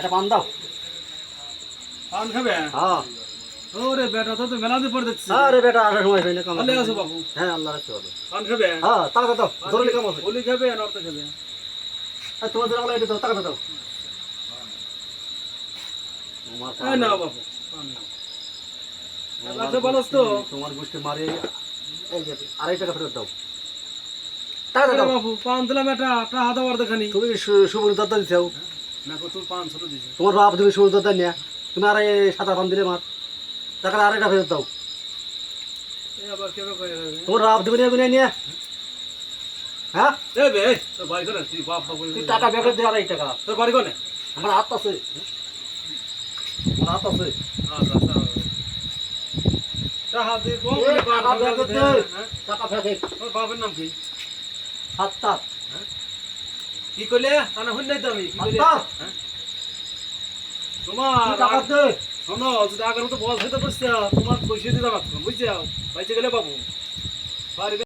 একটা পান দাও। পান খাবে? হ্যাঁ। ওরে বেটা তো মেলা দিয়ে পড়ে দেখছি আরে বেটা আসার সময় হয়নি কাম ভালো আছো বাবু। হ্যাঁ আল্লাহ রাখতে হবে পান খাবে? হ্যাঁ টাকা দাও ধরে কাম আছে ওলি খাবে না অর্থ খাবে? আর তোমাদের আমলা এটা দাও টাকা দাও। তোমার না বাবু পান নাও। লাগছে তো তোমার গোষ্ঠী মারে। এই যে আড়াই টাকা ফেরত দাও। টাকা দাও। বাবু পান দিলাম এটা একটা হাতা বার দেখানি। তুমি সুবর্ণ দাদা দিছাও না তোমার বাপ তুমি সুবর্ণ দাদা নিয়া তুমি আড়াই সাদা পান দিলে মার। আর আড়াইটা ফেরত দাও। তোমার বাপ তুমি নিয়ে নিয়ে। হ্যাঁ? তুই বাপ বাপ তুই টাকা আড়াই তোর বাড়ি কোনে? আমার হাত আছে। আমার হাত আছে। আচ্ছা আচ্ছা। টাকা হ্যাঁ? বাপের নাম কি? কি কইলে? কানে শুন নাই তো আমি কি কইলে? হ্যাঁ? তোমার শোনো যদি আগের মতো বল খেতে পারছি তোমার পয়সা দিতে পারতাম বুঝছ? বাইচে গেলে বাবু